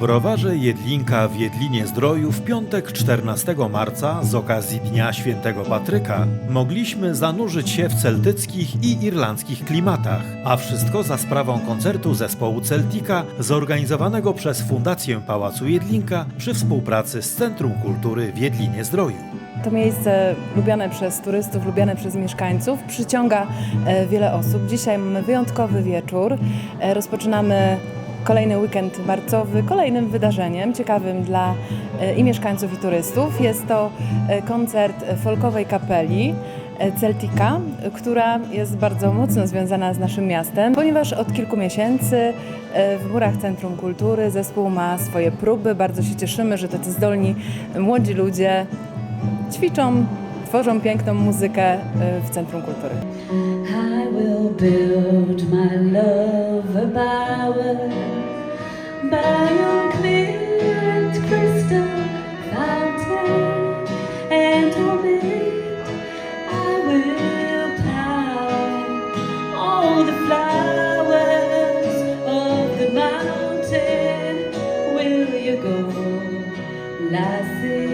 browarze Jedlinka w Jedlinie Zdroju w piątek 14 marca z okazji Dnia Świętego Patryka mogliśmy zanurzyć się w celtyckich i irlandzkich klimatach, a wszystko za sprawą koncertu zespołu Celtica zorganizowanego przez Fundację Pałacu Jedlinka przy współpracy z Centrum Kultury w Jedlinie Zdroju. To miejsce lubiane przez turystów, lubiane przez mieszkańców przyciąga e, wiele osób. Dzisiaj mamy wyjątkowy wieczór. E, Rozpoczynamy kolejny weekend marcowy kolejnym wydarzeniem ciekawym dla e, i mieszkańców i turystów. Jest to e, koncert folkowej kapeli. e, Celtica, która jest bardzo mocno związana z naszym miastem, ponieważ od kilku miesięcy w murach Centrum Kultury zespół ma swoje próby. Bardzo się cieszymy, że tacy zdolni młodzi ludzie ćwiczą, tworzą piękną muzykę y, w Centrum Kultury. I will build my love a bower by a clear and crystal fountain, and on it I will plant all the flowers of the mountain. Will you go, lassie,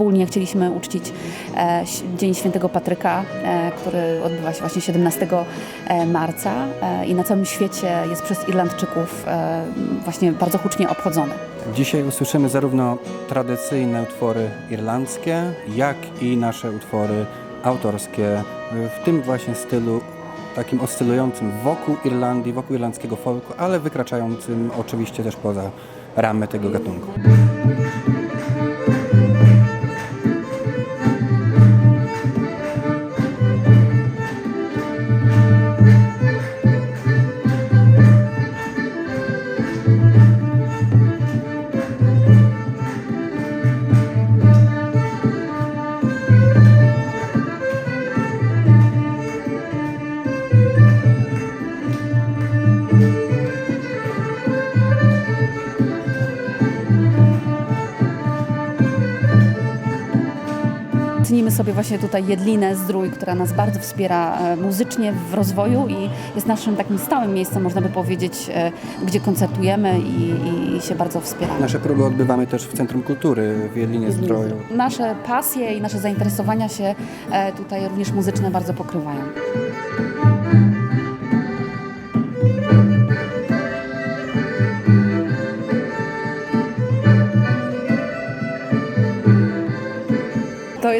Wspólnie chcieliśmy uczcić e, Dzień Świętego Patryka, e, który odbywa się właśnie 17 e, marca i na całym świecie jest przez Irlandczyków właśnie bardzo hucznie obchodzony. Dzisiaj usłyszymy zarówno tradycyjne utwory irlandzkie, jak i nasze utwory autorskie w tym właśnie stylu takim oscylującym wokół Irlandii, wokół irlandzkiego folku, ale wykraczającym oczywiście też poza ramy tego gatunku. Cenimy sobie właśnie tutaj Jedlinę Zdrój, która nas bardzo wspiera e, muzycznie w rozwoju i jest naszym takim stałym miejscem, można by powiedzieć, e, gdzie koncertujemy i, i się bardzo wspieramy. Nasze próby odbywamy też w Centrum Kultury w Jedlinie Zdroju. Nasze pasje i nasze zainteresowania się e, tutaj również muzyczne bardzo pokrywają.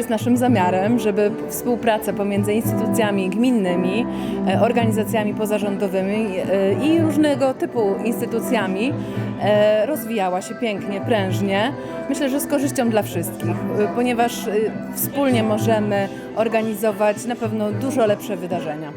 Jest naszym zamiarem, żeby współpraca pomiędzy instytucjami gminnymi, e, organizacjami pozarządowymi e, i różnego typu instytucjami e, rozwijała się pięknie, prężnie. Myślę, że z korzyścią dla wszystkich, ponieważ wspólnie możemy organizować na pewno dużo lepsze wydarzenia.